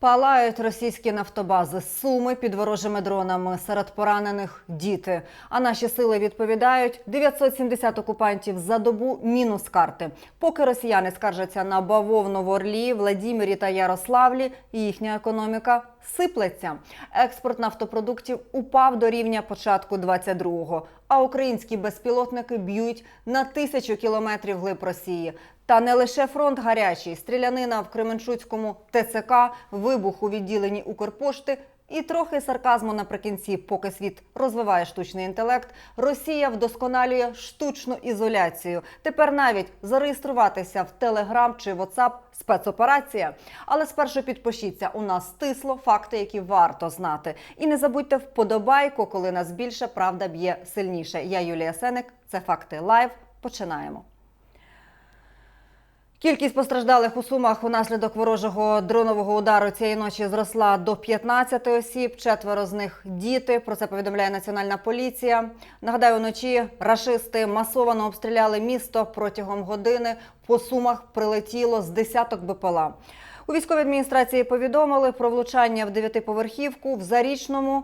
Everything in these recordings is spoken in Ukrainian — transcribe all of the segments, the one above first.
Палають російські нафтобази, суми під ворожими дронами. Серед поранених діти. А наші сили відповідають 970 окупантів за добу мінус карти. Поки росіяни скаржаться на бавовну в Орлі, Владімірі та Ярославлі, їхня економіка сиплеться. Експорт нафтопродуктів упав до рівня початку 22-го. А українські безпілотники б'ють на тисячу кілометрів глиб Росії. Та не лише фронт гарячий, стрілянина в Кременчуцькому ТЦК, вибух у відділенні Укрпошти і трохи сарказму наприкінці, поки світ розвиває штучний інтелект. Росія вдосконалює штучну ізоляцію. Тепер навіть зареєструватися в Телеграм чи WhatsApp – спецоперація. Але спершу підпишіться. У нас стисло факти, які варто знати. І не забудьте вподобайку, коли нас більше правда б'є сильніше. Я Юлія Сеник. Це факти лайв. Починаємо. Кількість постраждалих у Сумах унаслідок ворожого дронового удару цієї ночі зросла до 15 осіб. Четверо з них діти. Про це повідомляє Національна поліція. Нагадаю, вночі рашисти масовано обстріляли місто протягом години. По сумах прилетіло з десяток БПЛА. У військовій адміністрації повідомили про влучання в дев'ятиповерхівку в зарічному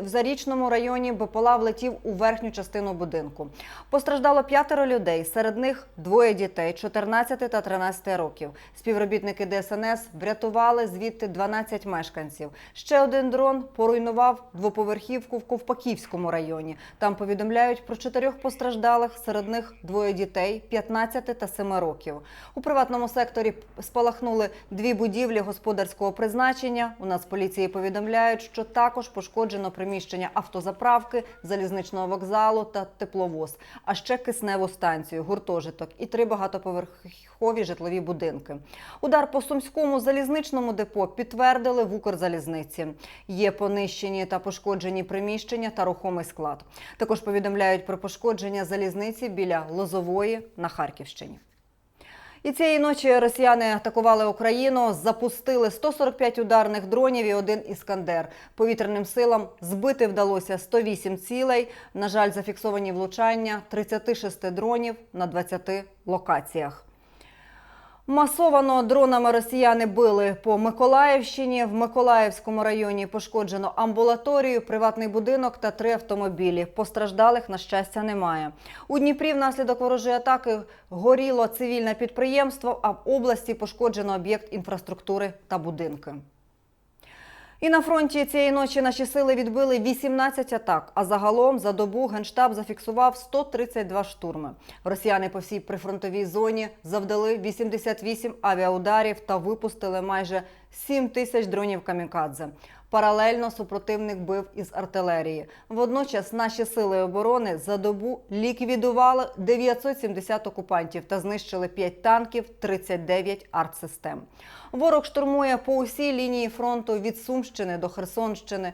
в зарічному районі БПЛА влетів у верхню частину будинку. Постраждало п'ятеро людей. Серед них двоє дітей 14 та 13 років. Співробітники ДСНС врятували звідти 12 мешканців. Ще один дрон поруйнував двоповерхівку в Ковпаківському районі. Там повідомляють про чотирьох постраждалих. Серед них двоє дітей 15 та 7 років. У приватному секторі спалахнули дві будівлі господарського призначення. У нас поліції повідомляють, що також пошкоджено приміщення автозаправки, залізничного вокзалу та тепловоз, а ще кисневу станцію, гуртожиток і три багатоповерхові житлові будинки. Удар по сумському залізничному депо підтвердили в Укрзалізниці. Є понищені та пошкоджені приміщення та рухомий склад. Також повідомляють про пошкодження залізниці біля Лозової на Харківщині. І цієї ночі росіяни атакували Україну, запустили 145 ударних дронів і один іскандер. Повітряним силам збити вдалося 108 цілей. На жаль, зафіксовані влучання 36 дронів на 20 локаціях. Масовано дронами росіяни били по Миколаївщині. В Миколаївському районі пошкоджено амбулаторію, приватний будинок та три автомобілі. Постраждалих, на щастя, немає. У Дніпрі внаслідок ворожої атаки горіло цивільне підприємство, а в області пошкоджено об'єкт інфраструктури та будинки. І на фронті цієї ночі наші сили відбили 18 атак. А загалом за добу генштаб зафіксував 132 штурми. Росіяни по всій прифронтовій зоні завдали 88 авіаударів та випустили майже 7 тисяч дронів камікадзе. Паралельно супротивник бив із артилерії. Водночас наші сили оборони за добу ліквідували 970 окупантів та знищили 5 танків, 39 артсистем. Ворог штурмує по усій лінії фронту від Сумщини до Херсонщини.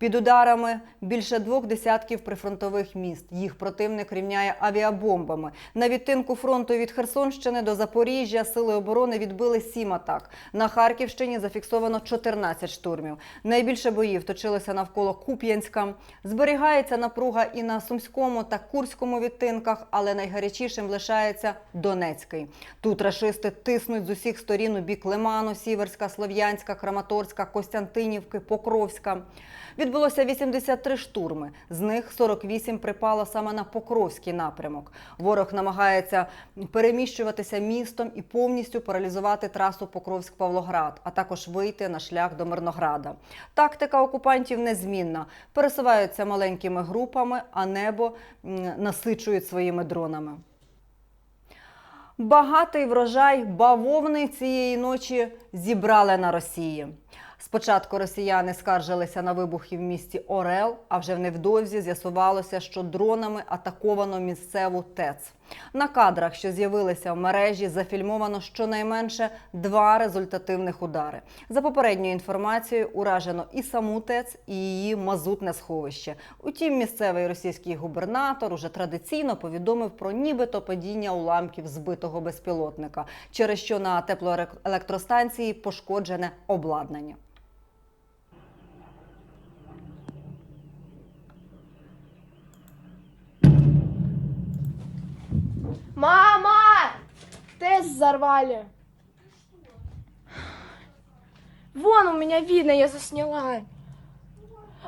Під ударами більше двох десятків прифронтових міст. Їх противник рівняє авіабомбами. На відтинку фронту від Херсонщини до Запоріжжя сили оборони відбили сім атак. На Харківщині зафіксовано 14 штурмів. Найбільше боїв точилося навколо Куп'янська. Зберігається напруга і на Сумському та Курському відтинках, але найгарячішим лишається Донецький. Тут рашисти тиснуть з усіх сторін у бік Лиману, Сіверська, Слов'янська, Краматорська, Костянтинівки, Покровська. Відбулося 83 штурми. З них 48 припало саме на Покровський напрямок. Ворог намагається переміщуватися містом і повністю паралізувати трасу Покровськ-Павлоград, а також вийти на шлях до Мирнограда. Тактика окупантів незмінна. Пересуваються маленькими групами, а небо насичують своїми дронами. Багатий врожай бавовни цієї ночі зібрали на Росії. Спочатку росіяни скаржилися на вибухи в місті Орел, а вже невдовзі з'ясувалося, що дронами атаковано місцеву ТЕЦ. На кадрах, що з'явилися в мережі, зафільмовано щонайменше два результативних удари. За попередньою інформацією, уражено і саму ТЕЦ, і її мазутне сховище. Утім, місцевий російський губернатор уже традиційно повідомив про нібито падіння уламків збитого безпілотника, через що на теплоелектростанції пошкоджене обладнання. Мама! Тест взорвали. Вон у меня видно, я засняла.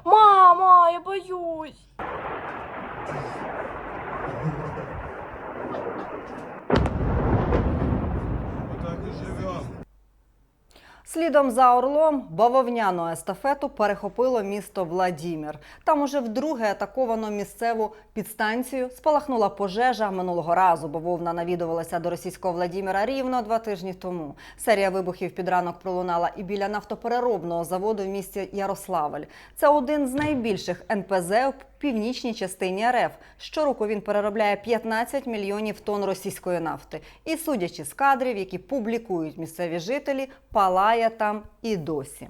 Мама, я боюсь. Слідом за Орлом бавовняну естафету перехопило місто Владімір. Там уже вдруге атаковано місцеву підстанцію. Спалахнула пожежа минулого разу. Бавовна навідувалася до російського Владіміра рівно два тижні тому. Серія вибухів під ранок пролунала і біля нафтопереробного заводу в місті Ярославль. Це один з найбільших НПЗ північній частині РФ. Щороку він переробляє 15 мільйонів тонн російської нафти. І судячи з кадрів, які публікують місцеві жителі, палає там і досі.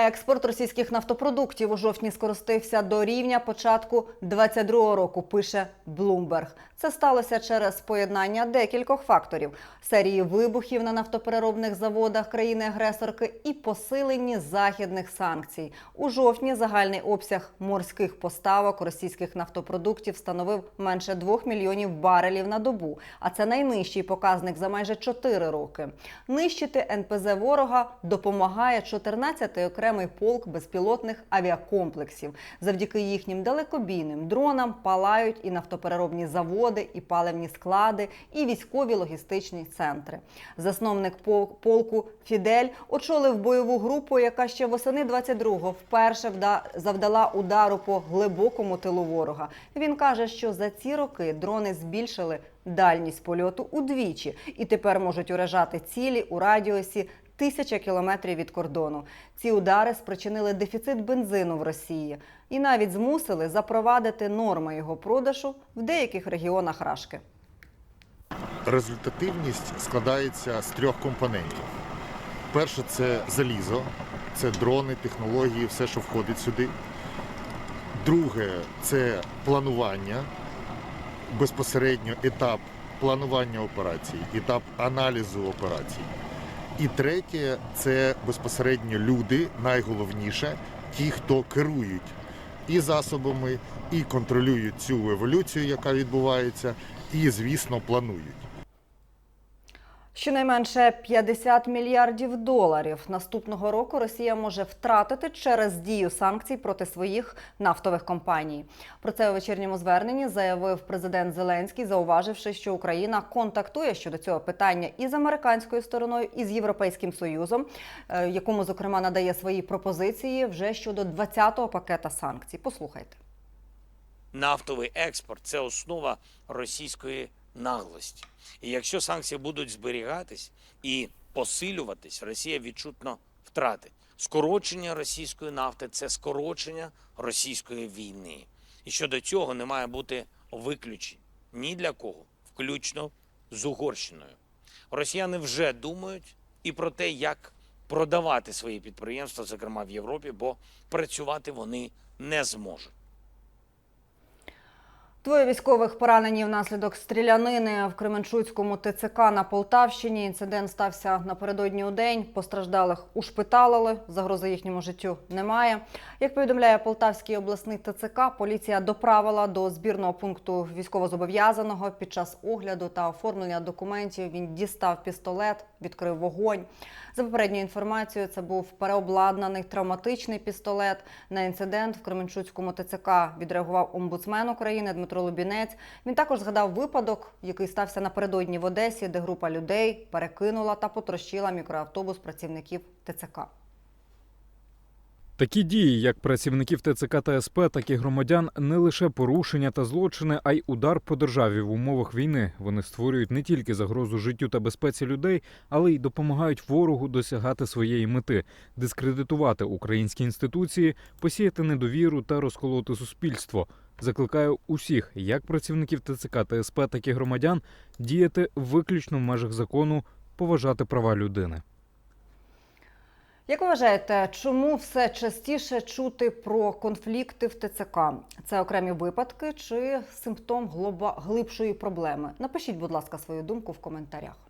Експорт російських нафтопродуктів у жовтні скоростився до рівня початку 2022 року. Пише Bloomberg. Це сталося через поєднання декількох факторів: серії вибухів на нафтопереробних заводах країни-агресорки і посилені західних санкцій. У жовтні загальний обсяг морських поставок російських нафтопродуктів становив менше 2 мільйонів барелів на добу. А це найнижчий показник за майже 4 роки. Нищити НПЗ ворога допомагає 14-й окремий полк безпілотних авіакомплексів. Завдяки їхнім далекобійним дронам палають і нафтопереробні заводи, і паливні склади, і військові логістичні центри. Засновник пол- полку Фідель очолив бойову групу, яка ще восени 22-го вперше вда- завдала удару по глибокому тилу ворога. Він каже, що за ці роки дрони збільшили дальність польоту удвічі і тепер можуть уражати цілі у радіусі тисяча кілометрів від кордону. Ці удари спричинили дефіцит бензину в Росії і навіть змусили запровадити норми його продажу в деяких регіонах Рашки. Результативність складається з трьох компонентів. Перше це залізо, це дрони, технології, все, що входить сюди. Друге це планування, безпосередньо етап планування операцій, етап аналізу операцій. І третє це безпосередньо люди, найголовніше, ті, хто керують і засобами, і контролюють цю еволюцію, яка відбувається, і, звісно, планують. Щонайменше 50 мільярдів доларів наступного року Росія може втратити через дію санкцій проти своїх нафтових компаній. Про це у вечірньому зверненні заявив президент Зеленський, зауваживши, що Україна контактує щодо цього питання і з американською стороною, і з Європейським Союзом, е, якому зокрема надає свої пропозиції вже щодо 20-го пакета санкцій. Послухайте. нафтовий експорт це основа російської наглості. І якщо санкції будуть зберігатись і посилюватись, Росія відчутно втратить. Скорочення російської нафти це скорочення російської війни. І щодо цього не має бути виключень ні для кого, включно з Угорщиною. Росіяни вже думають і про те, як продавати свої підприємства, зокрема в Європі, бо працювати вони не зможуть. Двоє військових поранені внаслідок стрілянини в Кременчуцькому ТЦК на Полтавщині. Інцидент стався напередодні у день. Постраждалих ушпиталили. Загрози їхньому життю немає. Як повідомляє Полтавський обласний ТЦК, поліція доправила до збірного пункту військовозобов'язаного. Під час огляду та оформлення документів він дістав пістолет, відкрив вогонь. За попередньою інформацією, це був переобладнаний травматичний пістолет. На інцидент в Кременчуцькому ТЦК відреагував омбудсмен України Дмитро Лубінець. Він також згадав випадок, який стався напередодні в Одесі, де група людей перекинула та потрощила мікроавтобус працівників ТЦК. Такі дії, як працівників ТЦК та СП, так і громадян, не лише порушення та злочини, а й удар по державі в умовах війни. Вони створюють не тільки загрозу життю та безпеці людей, але й допомагають ворогу досягати своєї мети дискредитувати українські інституції, посіяти недовіру та розколоти суспільство. Закликаю усіх, як працівників ТЦК та СП, так і громадян, діяти виключно в межах закону, поважати права людини. Як ви вважаєте, чому все частіше чути про конфлікти в ТЦК? Це окремі випадки чи симптом глоба... глибшої проблеми? Напишіть, будь ласка, свою думку в коментарях.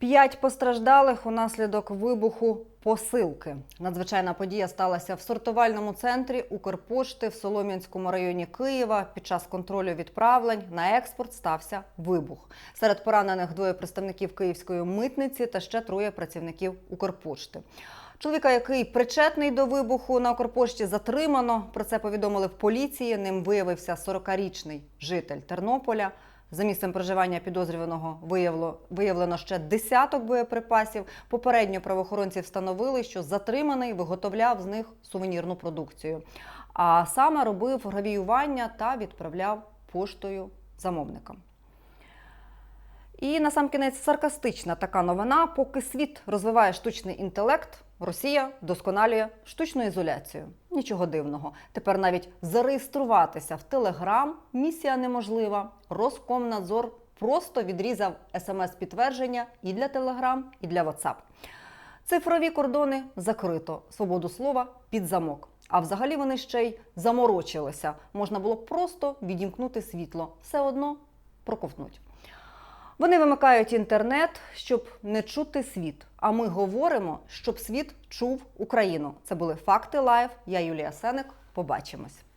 П'ять постраждалих унаслідок вибуху посилки. Надзвичайна подія сталася в сортувальному центрі Укрпошти в Солом'янському районі Києва. Під час контролю відправлень на експорт стався вибух. Серед поранених двоє представників київської митниці та ще троє працівників Укрпошти. Чоловіка, який причетний до вибуху на Укрпошті, затримано. Про це повідомили в поліції. Ним виявився 40-річний житель Тернополя. За місцем проживання підозрюваного виявлено, виявлено ще десяток боєприпасів. Попередньо правоохоронці встановили, що затриманий виготовляв з них сувенірну продукцію, а саме робив гравіювання та відправляв поштою замовникам. І насамкінець саркастична така новина. Поки світ розвиває штучний інтелект, Росія досконалює штучну ізоляцію. Нічого дивного. Тепер навіть зареєструватися в Телеграм місія неможлива. Роскомнадзор просто відрізав смс-підтвердження і для Телеграм, і для WhatsApp. Цифрові кордони закрито, свободу слова під замок. А взагалі вони ще й заморочилися. Можна було просто відімкнути світло, все одно проковтнуть. Вони вимикають інтернет, щоб не чути світ. А ми говоримо, щоб світ чув Україну. Це були факти лайв. Я Юлія Сеник. Побачимось.